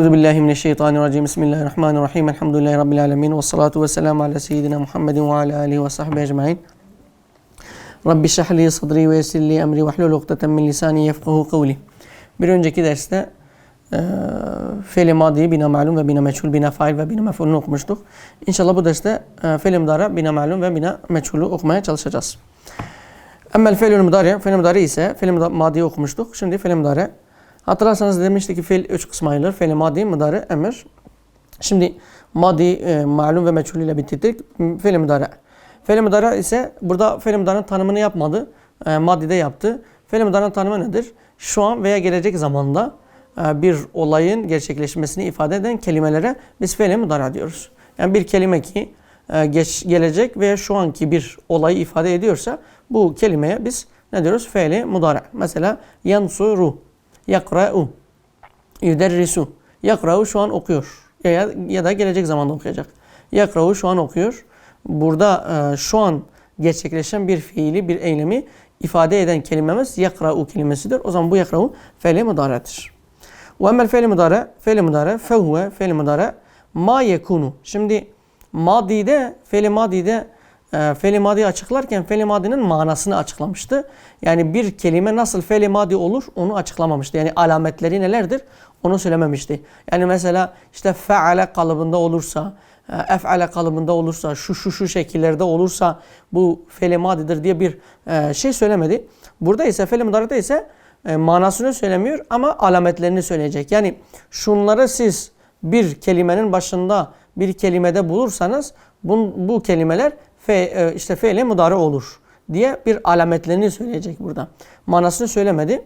Euzu billahi mineşşeytanirracim. Bismillahirrahmanirrahim. Elhamdülillahi rabbil alamin ve salatu vesselamü ala seyyidina Muhammedin ve ala alihi ve sahbihi ecmaîn. Rabbi şrah li sadri ve yessir li emri ve hlul ukdeten min lisani yefkahu kavli. Bir önceki derste e, fiil madi, bina malum ve bina meçhul, bina fail ve bina mef'ulunu okumuştuk. İnşallah bu derste e, fiil mudara, bina malum ve bina meçhulü okumaya çalışacağız. Emmel fiil mudari, fiil mudari ise fiil madiyi okumuştuk. Şimdi fiil mudari. Hatırlarsanız demiştik ki fiil üç kısma ayrılır. Fiil madi, mudari, emir. Şimdi madi, e, malum ve meçhul ile bitirdik. Fiil mudari. Fiil mudari ise burada fiil mudari'nin tanımını yapmadı. E, madide yaptı. Fiil mudari'nin tanımı nedir? Şu an veya gelecek zamanda e, bir olayın gerçekleşmesini ifade eden kelimelere biz fiil mudari diyoruz. Yani bir kelime ki e, geç, gelecek veya şu anki bir olayı ifade ediyorsa bu kelimeye biz ne diyoruz? Fiili mudari. Mesela yansuru, yakra'u, yüderrisu. Yakra'u şu an okuyor. Ya, ya da gelecek zamanda okuyacak. Yakra'u şu an okuyor. Burada e, şu an gerçekleşen bir fiili, bir eylemi ifade eden kelimemiz yakra'u kelimesidir. O zaman bu yakra'u fiili mudari'dir. Ve emmel fiili mudari, fiili mudari, fehuve fiili mudari, ma yekunu. Şimdi madide, fiili madide e, fiili madi açıklarken fiili madinin manasını açıklamıştı. Yani bir kelime nasıl fiili madi olur onu açıklamamıştı. Yani alametleri nelerdir onu söylememişti. Yani mesela işte feale kalıbında olursa, e, ef'ale kalıbında olursa, şu şu şu şekillerde olursa bu fiili madidir diye bir e, şey söylemedi. Burada ise fiili mudarede ise e, manasını söylemiyor ama alametlerini söyleyecek. Yani şunları siz bir kelimenin başında bir kelimede bulursanız bu, bu kelimeler fe, işte feile mudare olur diye bir alametlerini söyleyecek burada. Manasını söylemedi.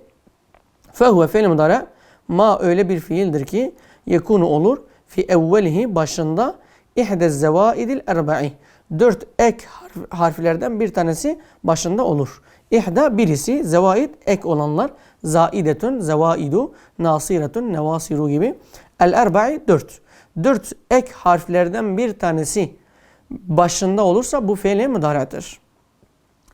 Fehuve feil mudare ma öyle bir fiildir ki yekunu olur fi evvelihi başında ihdez zevaidil erba'i. Dört ek harf, harflerden bir tanesi başında olur. İhda birisi, zevaid ek olanlar. Zaidetun, zevaidu, nasiretun, nevasiru gibi. El erba'i dört. Dört ek harflerden bir tanesi başında olursa bu fiili müdare'dir.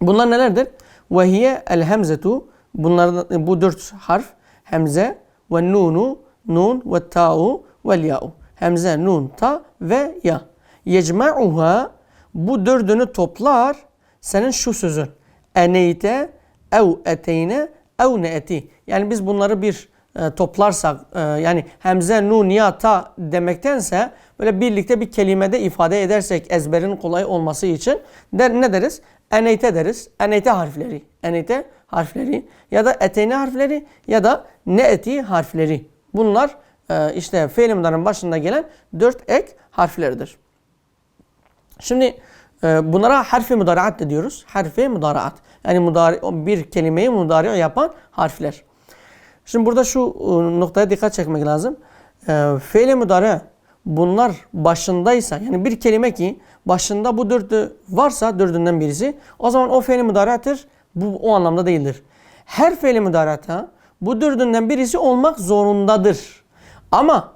Bunlar nelerdir? Ve hiye el hemzetu. Bunlar bu dört harf hemze ve nunu, nun ve ta'u ve ya'u. Hemze, nun, ta ve ya. Yecma'uha bu dördünü toplar senin şu sözün. Eneyte ev eteyne ev neeti. Yani biz bunları bir e, toplarsak e, yani hemze, nun, ya, ta demektense böyle birlikte bir kelimede ifade edersek ezberin kolay olması için der, ne deriz? Eneyte deriz. Eneyte harfleri. Eneyte harfleri ya da eteyne harfleri ya da neeti harfleri. Bunlar e, işte fiilimlerin başında gelen dört ek harfleridir. Şimdi e, bunlara harfi mudaraat de diyoruz. Harfi mudaraat. Yani mudari, bir kelimeyi mudari yapan harfler. Şimdi burada şu e, noktaya dikkat çekmek lazım. E, fiili mudari bunlar başındaysa yani bir kelime ki başında bu dördü varsa dördünden birisi o zaman o fiili mudari'tir. Bu o anlamda değildir. Her fiili mudari'ta bu dördünden birisi olmak zorundadır. Ama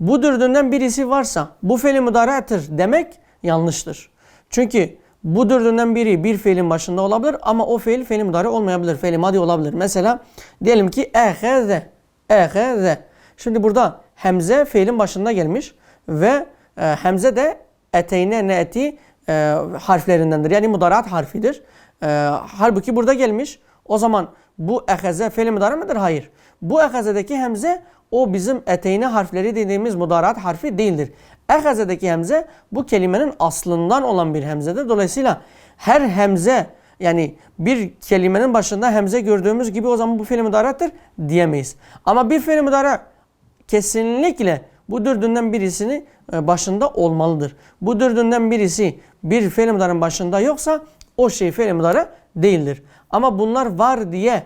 bu dördünden birisi varsa bu fiili mudari'tir demek yanlıştır. Çünkü bu dördünden biri bir fiilin başında olabilir ama o fiil fiil mudari olmayabilir. Fiil madi olabilir. Mesela diyelim ki eheze. Eheze. Şimdi burada hemze fiilin başında gelmiş ve e, hemze de eteyne neeti e, harflerindendir. Yani mudarat harfidir. E, halbuki burada gelmiş. O zaman bu eheze fiil mudari midir? Hayır. Bu ehezedeki hemze o bizim eteyne harfleri dediğimiz mudarat harfi değildir. Ehaze'deki hemze bu kelimenin aslından olan bir hemzedir. Dolayısıyla her hemze yani bir kelimenin başında hemze gördüğümüz gibi o zaman bu fiil müdare'dir diyemeyiz. Ama bir fiil müdare kesinlikle bu dördünden birisini başında olmalıdır. Bu dördünden birisi bir fiil müdare'nin başında yoksa o şey fiil müdare değildir. Ama bunlar var diye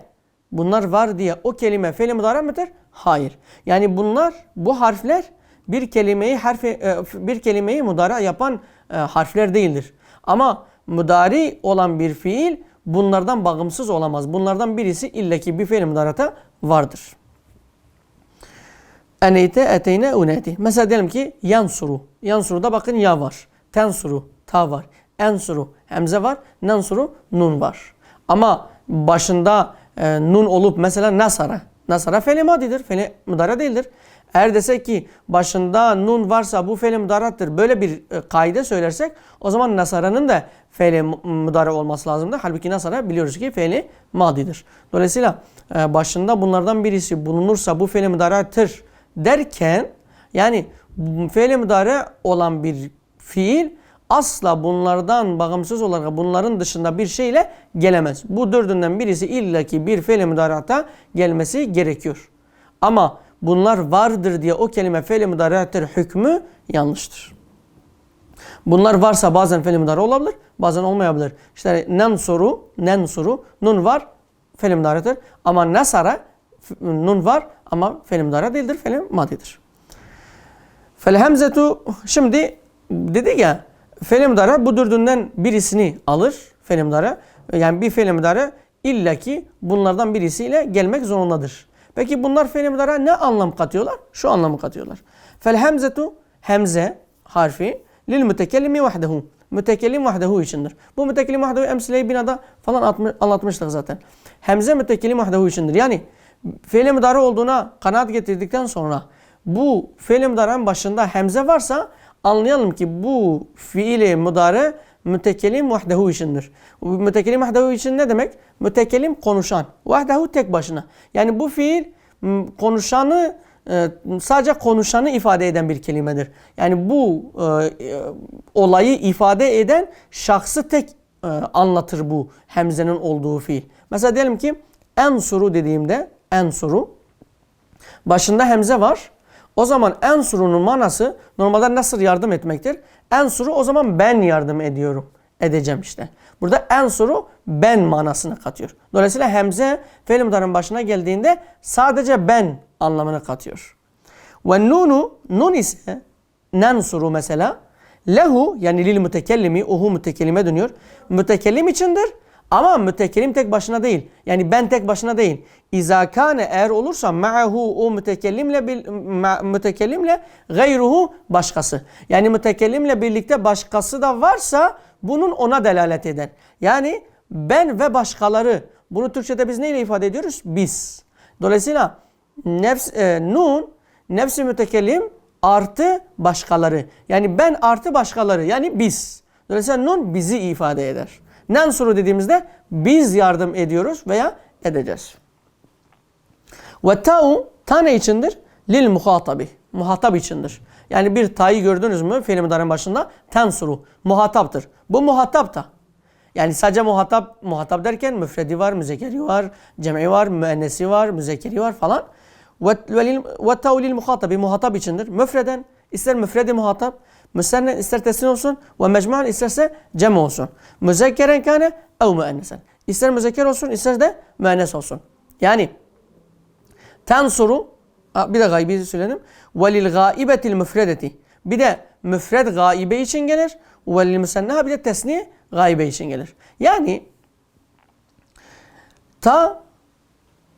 bunlar var diye o kelime fiil müdare midir? Hayır. Yani bunlar bu harfler bir kelimeyi harfi bir kelimeyi mudara yapan harfler değildir. Ama mudari olan bir fiil bunlardan bağımsız olamaz. Bunlardan birisi illeki bir fiil mudarata vardır. Eneyte eteyne uneti. Mesela diyelim ki yansuru. Yansuru'da bakın ya var. Tensuru ta var. Ensuru hemze var. Nansuru nun var. Ama başında e, nun olup mesela nasara. Nasara fiil madidir. Fiil mudara değildir. Eğer desek ki başında nun varsa bu fiil müdarattır. Böyle bir e, kaide söylersek o zaman Nasara'nın da fiili müdara olması lazımdır. Halbuki Nasara biliyoruz ki fiili madidir. Dolayısıyla e, başında bunlardan birisi bulunursa bu fiil müdarattır derken yani fiil müdara olan bir fiil asla bunlardan bağımsız olarak bunların dışında bir şeyle gelemez. Bu dördünden birisi illaki bir fiil müdarata gelmesi gerekiyor. Ama bunlar vardır diye o kelime fiil müdarattır hükmü yanlıştır. Bunlar varsa bazen fiil müdara olabilir, bazen olmayabilir. İşte nen soru, nen soru, nun var, fiil müdarattır. Ama nasara, nun var ama fiil müdara değildir, fiil madidir. Fel hemzetu, şimdi dedik ya, fiil müdara bu dördünden birisini alır, fiil müdara. Yani bir fiil müdara illaki bunlardan birisiyle gelmek zorundadır. Peki bunlar fiil müdara ne anlam katıyorlar? Şu anlamı katıyorlar. Fel hemzetu, hemze harfi lil mütekellimi vahdehu. Mütekellim vahdehu içindir. Bu mütekellim vahdehu emsileyi binada falan anlatmıştık zaten. Hemze mütekellim vahdehu içindir. Yani fiil müdara olduğuna kanaat getirdikten sonra bu fiil müdaranın başında hemze varsa anlayalım ki bu fiili müdare mütekellim vahdehu içindir. Mütekellim vahdehu için ne demek? Mütekellim konuşan. Vahdehu tek başına. Yani bu fiil konuşanı e, sadece konuşanı ifade eden bir kelimedir. Yani bu e, olayı ifade eden şahsı tek e, anlatır bu hemzenin olduğu fiil. Mesela diyelim ki en suru dediğimde en suru başında hemze var. O zaman en surunun manası normalde nasıl yardım etmektir? En suru o zaman ben yardım ediyorum. Edeceğim işte. Burada en suru ben manasını katıyor. Dolayısıyla hemze fiil başına geldiğinde sadece ben anlamını katıyor. Ve nunu nun ise nensuru mesela lehu yani lil mütekellimi uhu mütekellime dönüyor. Mütekellim içindir ama mütekellim tek başına değil. Yani ben tek başına değil. İza kane eğer olursa ma'ahu o mütekellimle bil, mütekellimle gayruhu başkası. Yani mütekellimle birlikte başkası da varsa bunun ona delalet eder. Yani ben ve başkaları. Bunu Türkçe'de biz neyle ifade ediyoruz? Biz. Dolayısıyla nefs, e, nun nefsi mütekellim artı başkaları. Yani ben artı başkaları. Yani biz. Dolayısıyla nun bizi ifade eder. Nensuru dediğimizde biz yardım ediyoruz veya edeceğiz. Ve ta'u tane içindir? Lil muhatabi. Muhatap içindir. Yani bir ta'yı gördünüz mü fiil müdarin başında? Tensuru. Muhataptır. Bu muhatap da. Yani sadece muhatap, muhatap derken müfredi var, müzekeri var, cem'i var, müennesi var, müzekeri var falan. Ve ta'u lil muhatabi. Muhatap içindir. Müfreden ister müfredi muhatap, müsenne ister teslim olsun ve mecmu'an isterse cem olsun. Müzekkeren kâne ev müennesen. İster müzekker olsun ister de müennes olsun. Yani tensuru bir de gaybi söyledim. Velil gaibetil müfredeti. Bir de müfred gaibe için gelir. Velil müsenneha bir de tesni gaibe için gelir. Yani ta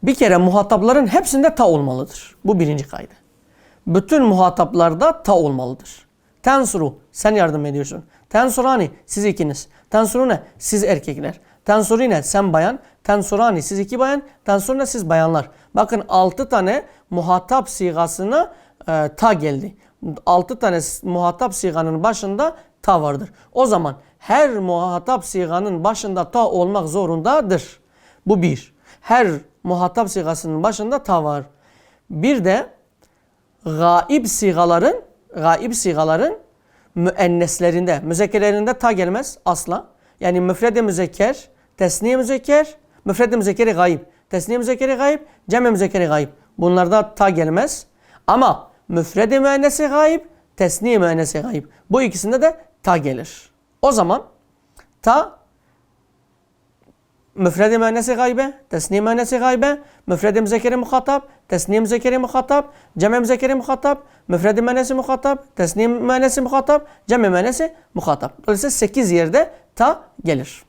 bir kere muhatapların hepsinde ta olmalıdır. Bu birinci kaydı. Bütün muhataplarda ta olmalıdır. Tensuru sen yardım ediyorsun. Tensurani siz ikiniz. Tensurune siz erkekler. Tensurine sen bayan. Tensurani siz iki bayan. Tensurine siz bayanlar. Bakın altı tane muhatap sigasına e, ta geldi. Altı tane muhatap siganın başında ta vardır. O zaman her muhatap siganın başında ta olmak zorundadır. Bu bir. Her muhatap sigasının başında ta var. Bir de gaib sigaların gaib sigaların müenneslerinde, müzekkerlerinde ta gelmez asla. Yani müfrede müzekker, tesniye müzekker, müfrede müzekkeri gayb, tesniye müzekkeri gayb, cem müzekkeri gayb. Bunlarda ta gelmez. Ama müfrede müennesi gayb, tesniye müennesi gayb. Bu ikisinde de ta gelir. O zaman ta müfredi müennesi gaybe, tesniye müennesi gaybe, müfredi müzekeri muhatap, tesniye müzekeri muhatap, cem müzekeri muhatap, müfredi müennesi muhatap, tesniye müennesi muhatap, cem müennesi muhatap. Dolayısıyla 8 yerde ta gelir.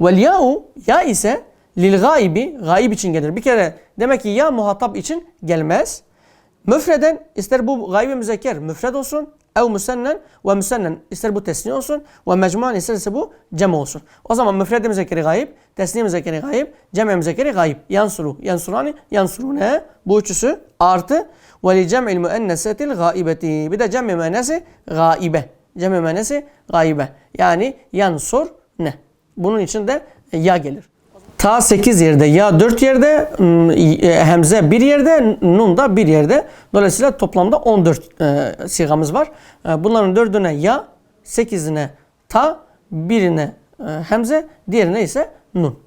Vel ya'u ya ise lil gaybi gayb için gelir. Bir kere demek ki ya muhatap için gelmez. Müfreden ister bu gaybi müzekker müfred olsun, ev müsennen ve müsennen ister bu tesniye olsun ve mecmuan isterse bu cem olsun. O zaman müfred müzekkeri gayip, tesniye müzekkeri gayip, cem müzekkeri gayip. Yansuru, yansurani, yansurune bu üçüsü artı ve li cem'il müennesetil gaibeti. Bir de cem müennesi gaibe. Cem müennesi gaibe. Yani yansur ne? Bunun için de ya gelir. Ta 8 yerde, ya 4 yerde, e, hemze bir yerde, nun da bir yerde. Dolayısıyla toplamda 14 e, sigamız var. E, bunların dördüne ya, 8'ine ta, birine e, hemze, diğerine ise nun.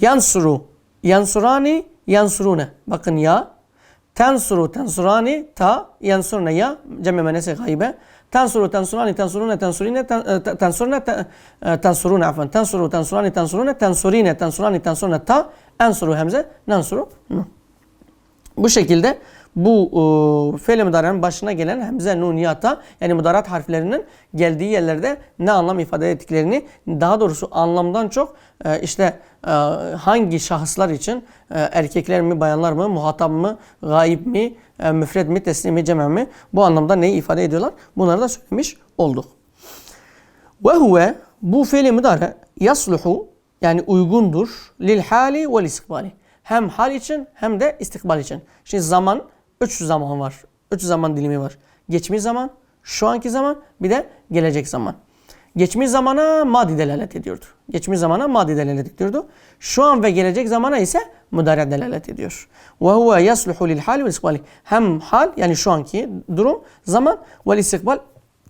Yansuru, yansurani, yansurune. Bakın ya. Tensuru, tensurani, ta, yansurne ya, cemme menese gaybe. Ten- e, te- tensurne, te- e, tensurune afen. Tensuru, tensurani, tensurune, tensurine, tensurani, tensurne, ta, ensuru hemze, nansuru, nun. Bu şekilde bu e, fiil müdarenin başına gelen hemze, nun, yata yani mudarat harflerinin geldiği yerlerde ne anlam ifade ettiklerini daha doğrusu anlamdan çok e, işte e, hangi şahıslar için e, erkekler mi, bayanlar mı, muhatap mı, gaib mi, e, müfred mi, teslim mi, cem mi bu anlamda neyi ifade ediyorlar? Bunları da söylemiş olduk. Ve huve bu fiili müdare yasluhu yani uygundur lil hali ve istikbali. Hem hal için hem de istikbal için. Şimdi zaman üç zaman var. Üç zaman dilimi var. Geçmiş zaman, şu anki zaman bir de gelecek zaman. Geçmiş zamana madi delalet ediyordu. Geçmiş zamana madi delalet ediyordu. Şu an ve gelecek zamana ise müdare delalet ediyor. Ve huve yasluhu lil hali ve istikbali. Hem hal yani şu anki durum, zaman ve istikbal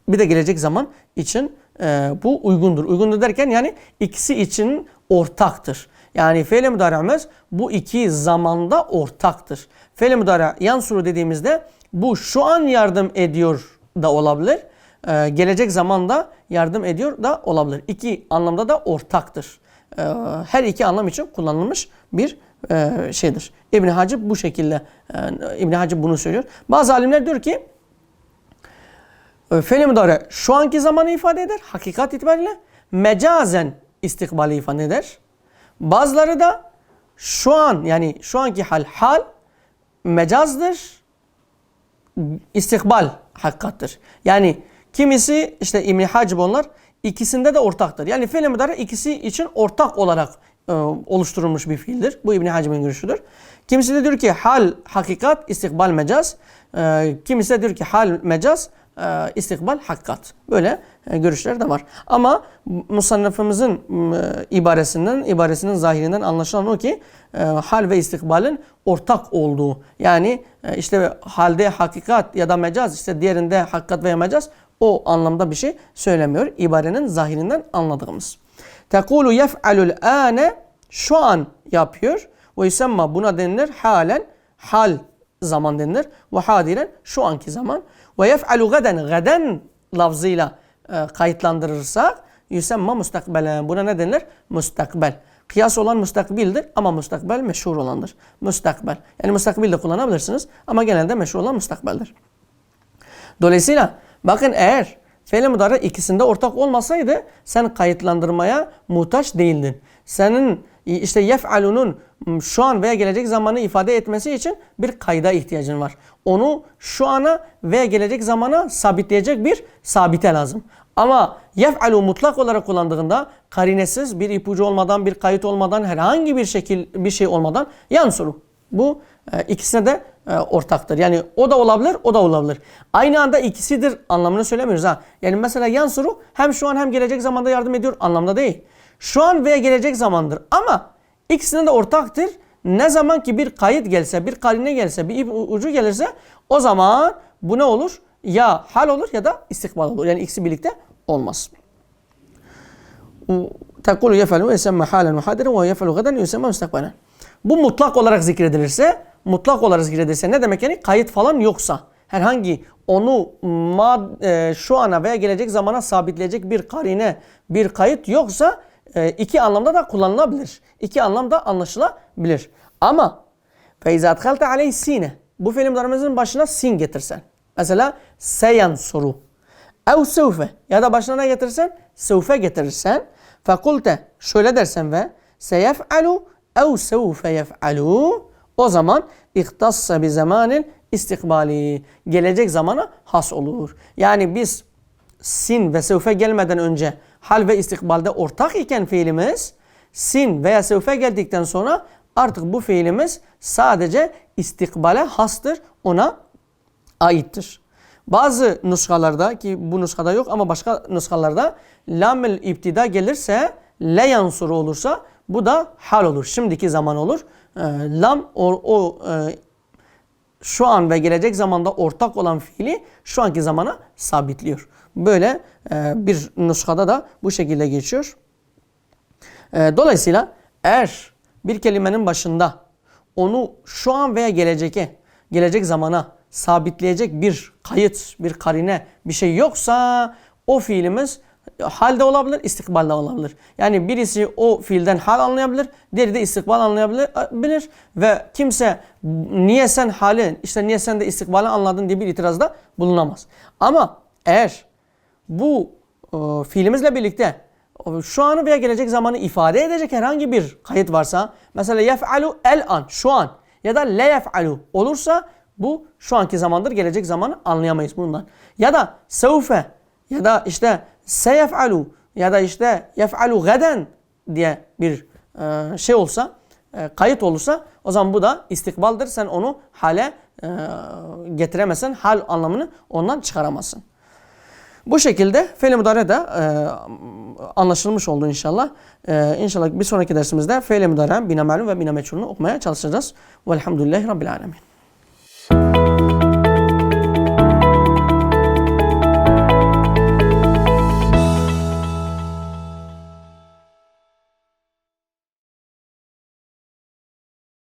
bir de gelecek zaman için e, bu uygundur. Uygundur derken yani ikisi için ortaktır. Yani fe'l müdare'miz bu iki zamanda ortaktır. Fe'l müdare yansuru dediğimizde bu şu an yardım ediyor da olabilir. E, gelecek zamanda yardım ediyor da olabilir. İki anlamda da ortaktır. E, her iki anlam için kullanılmış bir e, şeydir. İbn Hacib bu şekilde e, İbn Hacib bunu söylüyor. Bazı alimler diyor ki Fe'l müdare şu anki zamanı ifade eder. Hakikat itibariyle mecazen istikbali ifade eder. Bazıları da şu an yani şu anki hal hal mecazdır. istikbal hakikattır. Yani kimisi işte İbn Hacib onlar ikisinde de ortaktır. Yani fiil müdare ikisi için ortak olarak e, oluşturulmuş bir fiildir. Bu İbn Hacib'in görüşüdür. Kimisi de diyor ki hal hakikat, istikbal mecaz. E, kimisi de diyor ki hal mecaz, istikbal hakikat. Böyle e, görüşler de var. Ama musannafımızın e, ibaresinden, ibaresinin zahirinden anlaşılan o ki e, hal ve istikbalin ortak olduğu. Yani e, işte halde hakikat ya da mecaz, işte diğerinde hakikat veya mecaz o anlamda bir şey söylemiyor. İbarenin zahirinden anladığımız. Tekulu yef'alul ane şu an yapıyor. Ve yusemma buna denilir halen hal zaman denilir. Ve hadiren şu anki zaman. Ve yef'alu gaden gaden lafzıyla e, kayıtlandırırsak yusemma mustakbelen. Buna ne denilir? Mustakbel. Kıyas olan mustakbildir ama mustakbel meşhur olandır. Mustakbel. Yani mustakbil de kullanabilirsiniz ama genelde meşhur olan mustakbeldir. Dolayısıyla bakın eğer fiil mudari ikisinde ortak olmasaydı sen kayıtlandırmaya muhtaç değildin. Senin işte yef'alunun şu an veya gelecek zamanı ifade etmesi için bir kayda ihtiyacın var. Onu şu ana veya gelecek zamana sabitleyecek bir sabite lazım. Ama yef'alu mutlak olarak kullandığında karinesiz bir ipucu olmadan, bir kayıt olmadan, herhangi bir şekil bir şey olmadan yansuru. Bu e, ikisine de e, ortaktır. Yani o da olabilir, o da olabilir. Aynı anda ikisidir anlamını söylemiyoruz ha. Yani mesela yansuru hem şu an hem gelecek zamanda yardım ediyor anlamda değil. Şu an veya gelecek zamandır ama ikisine de ortaktır. Ne zaman ki bir kayıt gelse, bir karine gelse, bir ipucu gelirse o zaman bu ne olur? Ya hal olur ya da istikbal olur. Yani ikisi birlikte olmaz. Tekulu yefelu yesemme halen ve hadiren ve yefelu gaden yesemme müstakbelen. Bu mutlak olarak zikredilirse, mutlak olarak zikredilirse ne demek yani? Kayıt falan yoksa, herhangi onu mad, e, şu ana veya gelecek zamana sabitleyecek bir karine, bir kayıt yoksa e, iki anlamda da kullanılabilir. İki anlamda anlaşılabilir. Ama feyzat halte aleyh sine. Bu fiil müdarimizin başına sin getirsen. Mesela seyan soru. Ev sevfe ya da başına ne getirsen? Sevfe getirirsen. Fekulte şöyle dersen ve seyef'alu ev sevfe yef'alu o zaman ihtassa bi zamanil istikbali gelecek zamana has olur. Yani biz sin ve sevfe gelmeden önce hal ve istikbalde ortak iken fiilimiz sin veya sevfe geldikten sonra artık bu fiilimiz sadece istikbale hastır, ona aittir. Bazı nuskalarda ki bu nuskada yok ama başka nuskalarda lamel iptida gelirse le yansuru olursa bu da hal olur. Şimdiki zaman olur. Ee, lam o, o e, şu an ve gelecek zamanda ortak olan fiili şu anki zamana sabitliyor. Böyle e, bir nuskada da bu şekilde geçiyor. E, dolayısıyla eğer bir kelimenin başında onu şu an veya geleceğe, gelecek zamana sabitleyecek bir kayıt, bir karine, bir şey yoksa o fiilimiz halde olabilir, istikbalde olabilir. Yani birisi o fiilden hal anlayabilir, diğeri de istikbal anlayabilir bilir ve kimse niye sen hali, işte niye sen de istikbali anladın diye bir itirazda bulunamaz. Ama eğer bu e, fiilimizle birlikte şu anı veya gelecek zamanı ifade edecek herhangi bir kayıt varsa mesela yef'alu el an şu an ya da le yef'alu olursa bu şu anki zamandır gelecek zamanı anlayamayız bundan. Ya da sevfe ya da işte seyef'alu ya da işte yef'alu gaden diye bir e, şey olsa e, kayıt olursa o zaman bu da istikbaldır. Sen onu hale e, getiremezsin. Hal anlamını ondan çıkaramazsın. Bu şekilde fe'l mudare de e, anlaşılmış oldu inşallah. E, inşallah bir sonraki dersimizde fe'l mudare bina malum ve bina meçhulunu okumaya çalışacağız. Velhamdülillahi Rabbil alemin.